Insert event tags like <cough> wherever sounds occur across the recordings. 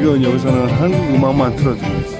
지금 여기서는 한국 음악만 틀어주고 있어. 깜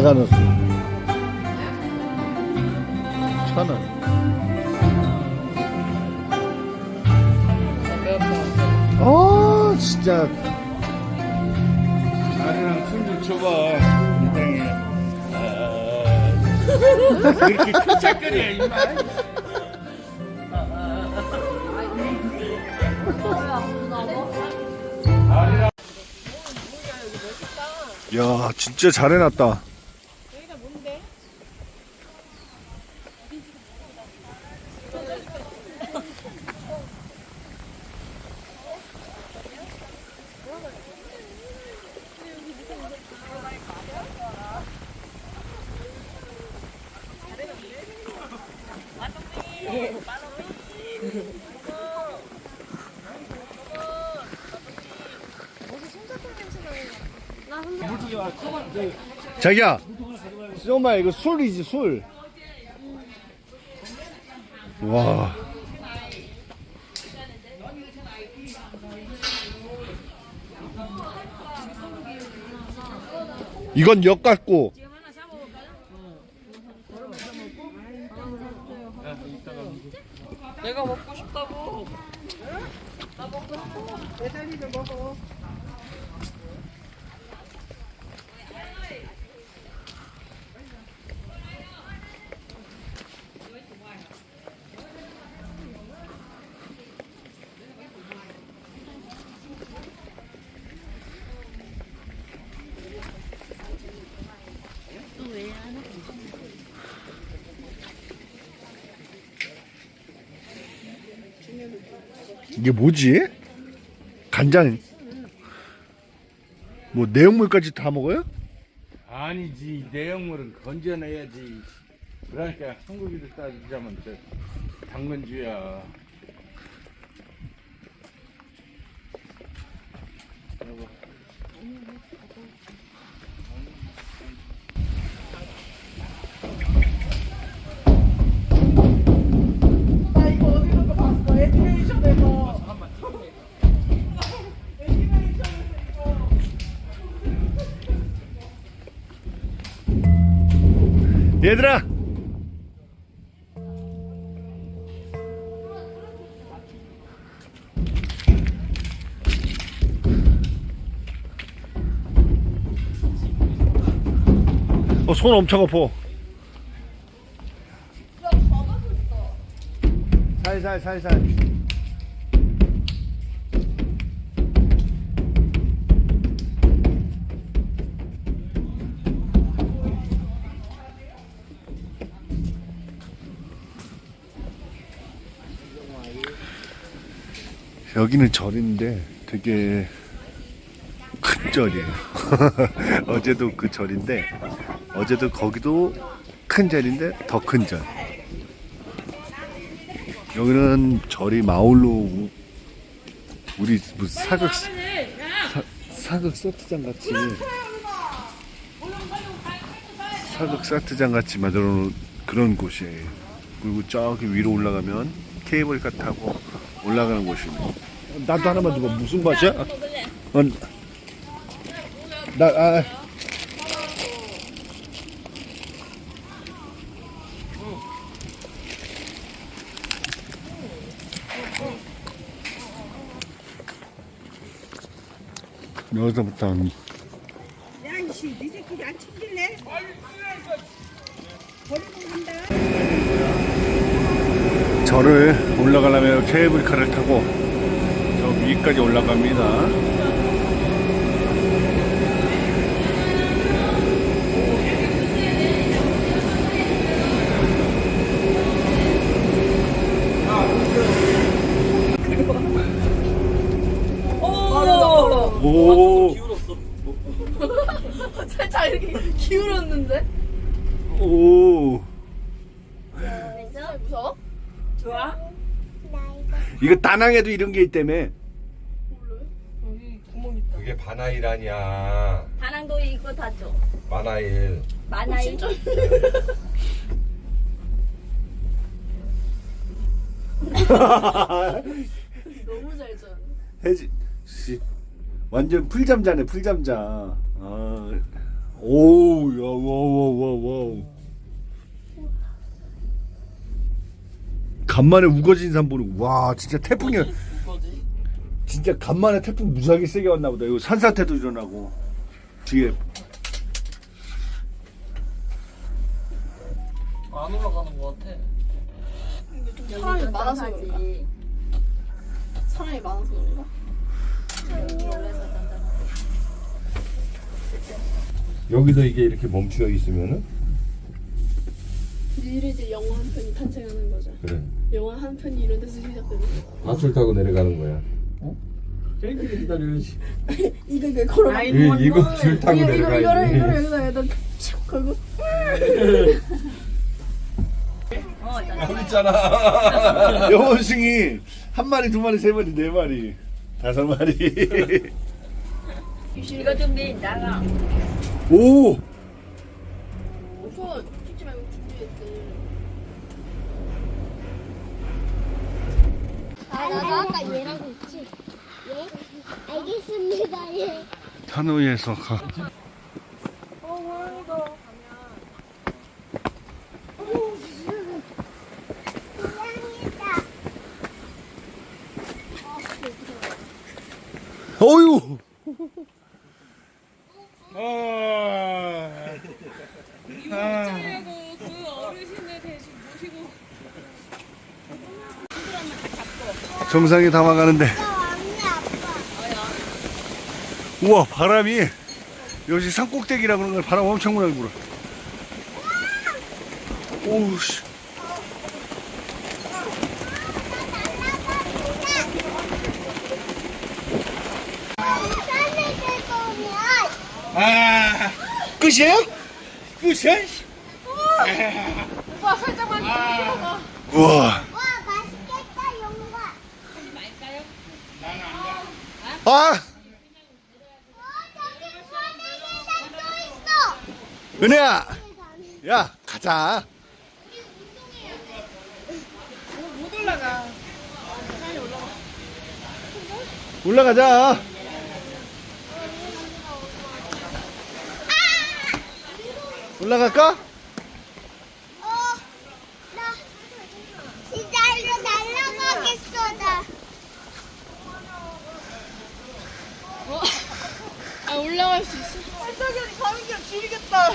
내가 넣었어. 천 원. 어, 진짜. 손좀 줘봐. 이상해. 아, 이렇게. 야, 진짜 잘 해놨다. 자기야, 정말 이거 술이지 술. 와. 이건 역 같고 내가 먹고 싶다고. 이 게 뭐지? 간장. 뭐 내용물까지 다 먹어요? 아니지, 내용물은 건져내야지. 그러니까 한국인들 따지자면 저 당근주야. 얘들아. 어, 손 엄청 아파. 살살 살살. 여기는 절인데 되게 큰 절이에요. <laughs> 어제도 그 절인데 어제도 거기도 큰 절인데 더 큰 절. 여기는 절이 마을로 우- 우리 무슨 사극 사, 사극 세트장 같이 사극 세트장 같이 만들어 놓은 그런 곳이에요. 그리고 저기 위로 올라가면 케이블카 타고 올라가는 곳입니다. 나도 하나만 주고 무슨 맛이야? 어, 나 아. 아. 여기서부터 야, 이씨, 니 네 새끼 안 챙길래? 절을 올라가려면 케이블카를 타고 저 위까지 올라갑니다. 오, <laughs> 살짝 이렇게 기울었는데? 오, 무서워? 좋아? 이거 다낭에도 이런 게 있다며. 여기 구멍 있다. 그게 바나일 아니야. 다낭도 이거 다 줘. 바나일. 많아요. 진짜? <laughs> 너무 잘 짠. 해지, 씨, 완전 풀잠자네, 풀잠자. 아, 오, 야, 와, 와, 와, 간만에 우거진 산 보는, 와, 진짜 태풍이야. 뭐지? 진짜 간만에 태풍 무지하게 세게 왔나 보다. 이거 산사태도 일어나고. 뒤에. 안 올라가는 것 같아. 사람이 많아서 그런가? 사람이 많아서 그런가? 여기서 이게 이렇게 멈추어 있으면은 이래 이제 영화 한 편이 탄생하는 거죠. 그래. 영화 한 편이 이런 데서 시작되는 거. 밧줄 타고 내려가는 거야. 땡기를 기다려야지. <laughs> 이거 이거 걸어. 이, 이거 줄 타고 이거 이거 이거를 내려가야지. 이거를 <laughs> 여기다 여기다 촥 걸고. <laughs> 여기 있잖아. 여원승이 한 마리, 두 마리, 세 마리, 네 마리, 다섯 마리. 이거 준비 나가. 오! 오빠 찍지 말고 준비했대. 아, 나도 아까 얘라고 했지? 예? 알겠습니다, 예. 타노이에서 가. 어유! 정상에 담아가는데. 우와 바람이 여기 산꼭대기라 그런 걸 바람 엄청 나게 불어 오우씨 아, 끝이에요? 끝이야? 오빠 살짝만 들어가. 우와 와 맛있겠다 용과. 아. 은혜야 야 가자 못 올라가. 올라가자 올라갈까? 어, 나 진짜 이거 날아가겠어 나. 아 올라갈 수 있어. 살짝이 가는 게 길겠다.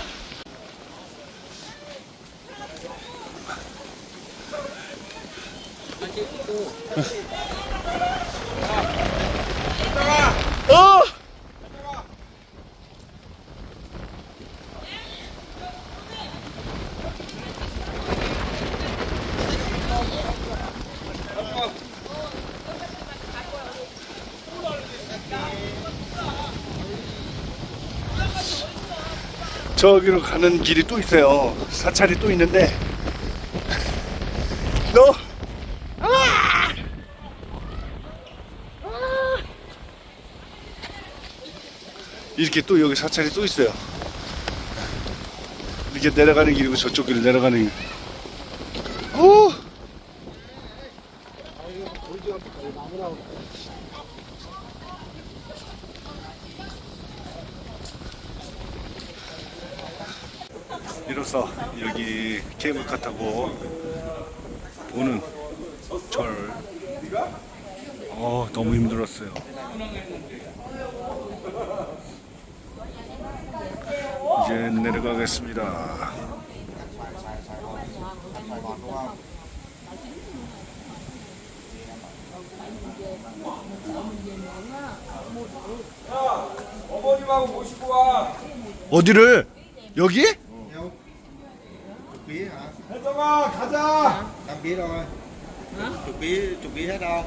어 저기로 가는 길이 또 있어요. 사찰이 또 있는데. 너 이렇게 또 여기 사찰이 또 있어요. 이렇게 내려가는 길이고 저쪽 길 내려가는 길. 오! 이로써 여기 케이블카 타고 오는 절. 어, 너무 힘들었어요. 이제 내려가겠습니다. 어머님하고 모시고 와. 어디를? 여기? 혜정아 가자. Đăng ký rồi. Chụp ký chụp ký hết đâu.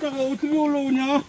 이따가 어떻게 올라오냐?